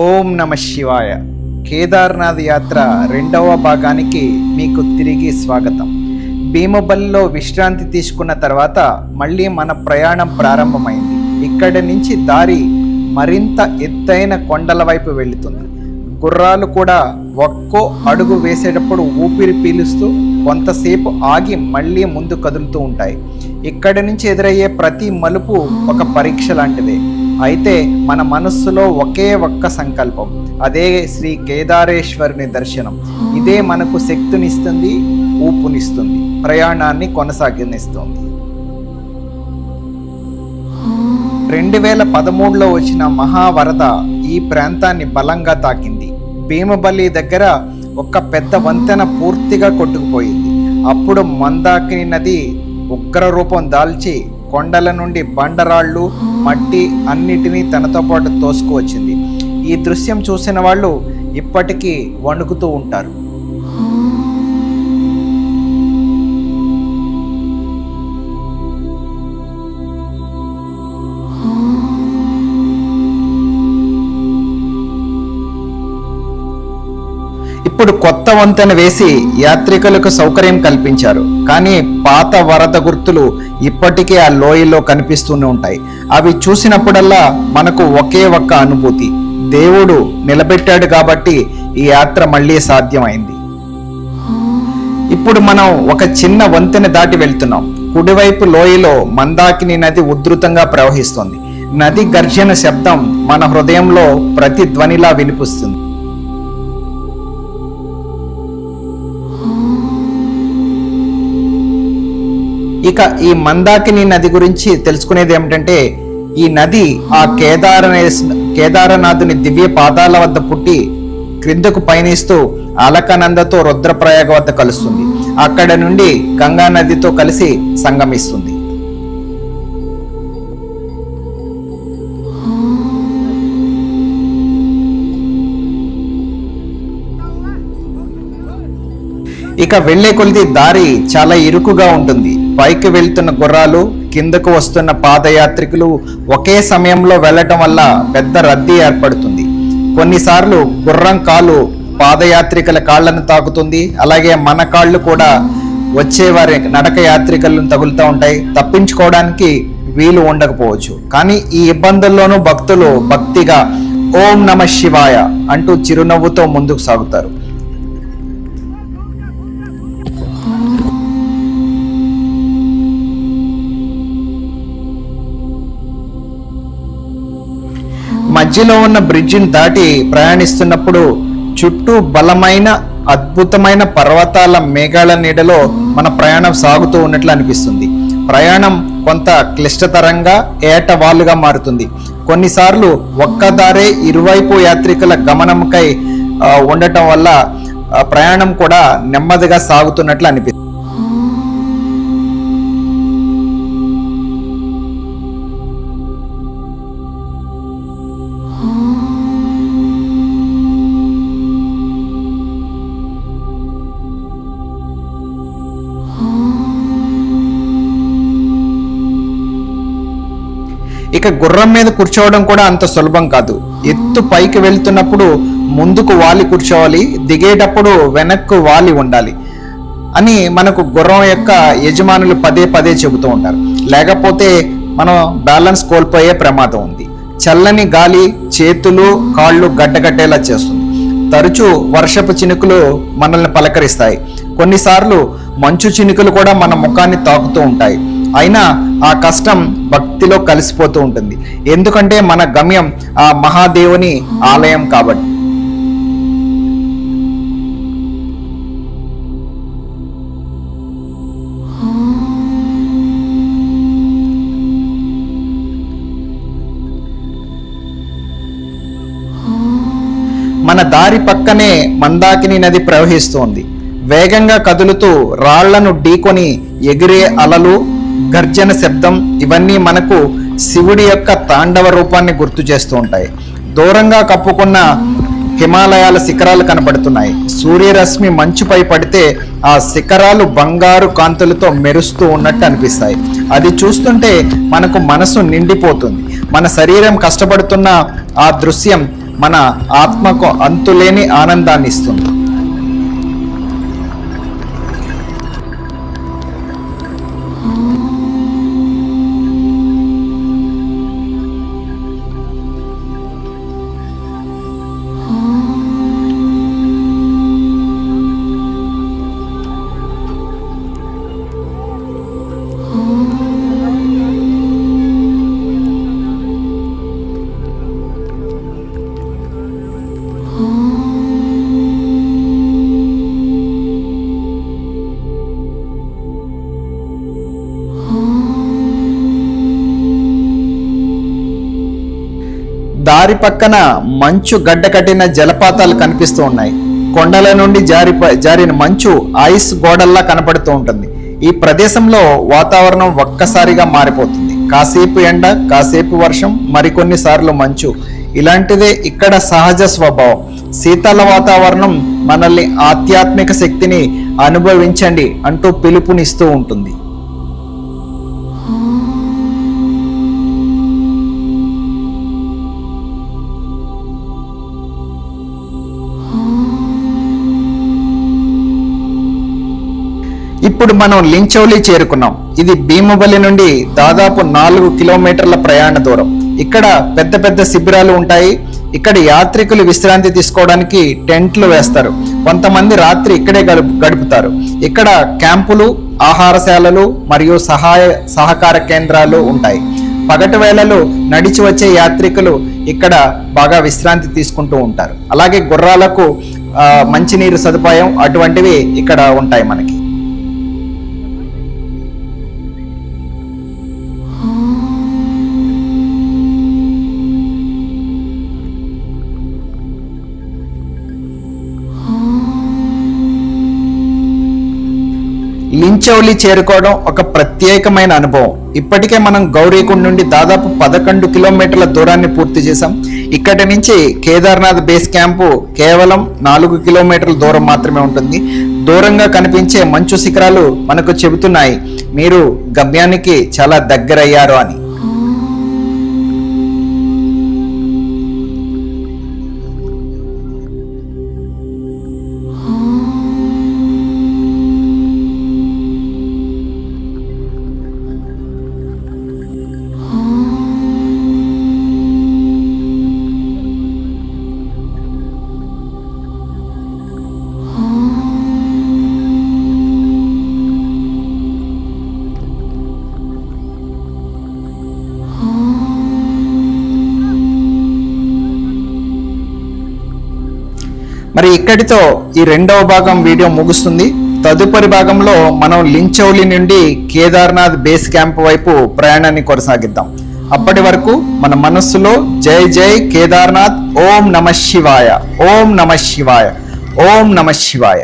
ఓం నమ శివాయ. కేదార్నాథ్ యాత్ర రెండవ భాగానికి మీకు తిరిగి స్వాగతం. భీమబల్లిలో విశ్రాంతి తీసుకున్న తర్వాత మళ్ళీ మన ప్రయాణం ప్రారంభమైంది. ఇక్కడి నుంచి దారి మరింత ఎత్తైన కొండల వైపు వెళుతుంది. గుర్రాలు కూడా ఒక్కో అడుగు వేసేటప్పుడు ఊపిరి పీలుస్తూ కొంతసేపు ఆగి మళ్ళీ ముందు కదులుతూ ఉంటాయి. ఇక్కడి నుంచి ఎదురయ్యే ప్రతి మలుపు ఒక పరీక్ష లాంటిదే. అయితే మన మనస్సులో ఒకే ఒక్క సంకల్పం అదే శ్రీ కేదారేశ్వరుని దర్శనం. ఇదే మనకు శక్తినిస్తుంది ఊపునిస్తుంది ప్రయాణాన్ని కొనసాగనిస్తుంది. రెండు వేల పదమూడులో వచ్చిన మహావరద ఈ ప్రాంతాన్ని బలంగా తాకింది. భీమబలి దగ్గర ఒక పెద్ద వంతెన పూర్తిగా కొట్టుకుపోయింది. అప్పుడు మందాకిని నది ఉగ్ర రూపం దాల్చి కొండల నుండి బండరాళ్ళు మట్టి అన్నిటినీ తనతో పాటు తోసుకువచ్చింది. ఈ దృశ్యం చూసిన వాళ్ళు ఇప్పటికీ వణుకుతూ ఉంటారు. ఇప్పుడు కొత్త వంతెన వేసి యాత్రికులకు సౌకర్యం కల్పించారు. కానీ పాత వరద గుర్తులు ఇప్పటికే ఆ లోయలో కనిపిస్తూనే ఉంటాయి. అవి చూసినప్పుడల్లా మనకు ఒకే ఒక్క అనుభూతి. దేవుడు నిలబెట్టాడు కాబట్టి ఈ యాత్ర మళ్ళీ సాధ్యమైంది. ఇప్పుడు మనం ఒక చిన్న వంతెన దాటి వెళ్తున్నాం. కుడివైపు లోయలో మందాకిని నది ఉధృతంగా ప్రవహిస్తుంది. నది గర్జన శబ్దం మన హృదయంలో ప్రతి ధ్వనిలా వినిపిస్తుంది. ఇక ఈ మందాకిని నది గురించి తెలుసుకునేది ఏమిటంటే ఈ నది ఆ కేదారనే కేదారనాథుని దివ్య పాదాల వద్ద పుట్టి క్రిందకు పయనిస్తూ అలకనందతో రుద్రప్రయాగ వద్ద కలుస్తుంది. అక్కడ నుండి గంగా నదితో కలిసి సంగమిస్తుంది. ఇక వెళ్ళే కొలిది దారి చాలా ఇరుకుగా ఉంటుంది. పైకి వెళ్తున్న గుర్రాలు కిందకు వస్తున్న పాదయాత్రికులు ఒకే సమయంలో వెళ్ళటం వల్ల పెద్ద రద్దీ ఏర్పడుతుంది. కొన్నిసార్లు గుర్రం కాలు పాదయాత్రికుల కాళ్ళను తాకుతుంది. అలాగే మన కాళ్ళు కూడా వచ్చేవారి నడక యాత్రికులను తగులుతూ ఉంటాయి. తప్పించుకోవడానికి వీలు ఉండకపోవచ్చు. కానీ ఈ ఇబ్బందుల్లోనూ భక్తులు భక్తిగా ఓం నమ శివాయ అంటూ చిరునవ్వుతో ముందుకు సాగుతారు. మధ్యలో ఉన్న బ్రిడ్జిని దాటి ప్రయాణిస్తున్నప్పుడు చుట్టూ బలమైన అద్భుతమైన పర్వతాల మేఘాల నీడలో మన ప్రయాణం సాగుతూ ఉన్నట్లు అనిపిస్తుంది. ప్రయాణం కొంత క్లిష్టతరంగా ఏటవాలుగా మారుతుంది. కొన్నిసార్లు ఒక్కదారే ఇరువైపు యాత్రికుల గమనంకై ఉండటం వల్ల ప్రయాణం కూడా నెమ్మదిగా సాగుతున్నట్లు అనిపిస్తుంది. ఇక గుర్రం మీద కూర్చోవడం కూడా అంత సులభం కాదు. ఎత్తు పైకి వెళ్తున్నప్పుడు ముందుకు వాలి కూర్చోవాలి దిగేటప్పుడు వెనక్కు వాలి ఉండాలి అని మనకు గుర్రం యొక్క యజమానులు పదే పదే చెబుతూ ఉంటారు. లేకపోతే మనం బ్యాలెన్స్ కోల్పోయే ప్రమాదం ఉంది. చల్లని గాలి చేతులు కాళ్ళు గడ్డగట్టేలా చేస్తుంది. తరచూ వర్షపు చినుకులు మనల్ని పలకరిస్తాయి. కొన్నిసార్లు మంచు చినుకులు కూడా మన ముఖాన్ని తాకుతూ ఉంటాయి. అయినా ఆ కష్టం భక్తిలో కలిసిపోతూ ఉంటుంది. ఎందుకంటే మన గమ్యం ఆ మహాదేవుని ఆలయం కాబట్టి. మన దారి పక్కనే మందాకిని నది ప్రవహిస్తోంది. వేగంగా కదులుతూ రాళ్ళను ఢీకొని ఎగిరే అలలు గర్జన శబ్దం ఇవన్నీ మనకు శివుడి యొక్క తాండవ రూపాన్ని గుర్తు చేస్తూ ఉంటాయి. దూరంగా కప్పుకున్న హిమాలయాల శిఖరాలు కనపడుతున్నాయి సూర్యరశ్మి మంచుపై పడితే ఆ శిఖరాలు బంగారు కాంతులతో మెరుస్తూ ఉన్నట్టు అనిపిస్తాయి. అది చూస్తుంటే మనకు మనసు నిండిపోతుంది. మన శరీరం కష్టపడుతున్న ఆ దృశ్యం మన ఆత్మకు అంతులేని ఆనందాన్ని ఇస్తుంది. దారి పక్కన మంచు గడ్డ కట్టిన జలపాతాలు కనిపిస్తూ ఉన్నాయి. కొండల నుండి జారి జారిన మంచు ఐస్ గోడల్లా కనపడుతూ ఉంటుంది. ఈ ప్రదేశంలో వాతావరణం ఒక్కసారిగా మారిపోతుంది. కాసేపు ఎండ కాసేపు వర్షం మరికొన్ని సార్లు మంచు. ఇలాంటిదే ఇక్కడ సహజ స్వభావం. శీతల వాతావరణం మనల్ని ఆధ్యాత్మిక శక్తిని అనుభవించండి అంటూ పిలుపునిస్తూ ఉంటుంది. ఇప్పుడు మనం లించౌలి చేరుకున్నాం. ఇది భీమబలి నుండి దాదాపు నాలుగు కిలోమీటర్ల ప్రయాణ దూరం. ఇక్కడ పెద్ద పెద్ద శిబిరాలు ఉంటాయి. ఇక్కడ యాత్రికులు విశ్రాంతి తీసుకోవడానికి టెంట్లు వేస్తారు. కొంతమంది రాత్రి ఇక్కడే గడుపు గడుపుతారు. ఇక్కడ క్యాంపులు ఆహారశాలలు మరియు సహాయ సహకార కేంద్రాలు ఉంటాయి. పగటి వేళలు నడిచి వచ్చే యాత్రికులు ఇక్కడ బాగా విశ్రాంతి తీసుకుంటూ ఉంటారు. అలాగే గుర్రాలకు మంచినీరు సదుపాయం అటువంటివి ఇక్కడ ఉంటాయి మనకి. లించౌలి చేరుకోవడం ఒక ప్రత్యేకమైన అనుభవం. ఇప్పటికే మనం గౌరీకుండ్ నుండి దాదాపు పదకొండు కిలోమీటర్ల దూరాన్ని పూర్తి చేశాం. ఇక్కడి నుంచి కేదార్నాథ్ బేస్ క్యాంపు కేవలం నాలుగు కిలోమీటర్ల దూరం మాత్రమే ఉంటుంది. దూరంగా కనిపించే మంచు శిఖరాలు మనకు చెబుతున్నాయి. మీరు గమ్యానికి చాలా దగ్గరయ్యారు అని. మరి ఇక్కడితో ఈ రెండవ భాగం వీడియో ముగుస్తుంది. తదుపరి భాగంలో మనం లించౌలి నుండి కేదార్నాథ్ బేస్ క్యాంప్ వైపు ప్రయాణాన్ని కొనసాగిద్దాం. అప్పటి వరకు మన మనస్సులో జై జై కేదార్నాథ్ ఓం నమ శివాయ ఓం నమ శివాయ ఓం నమ శివాయ.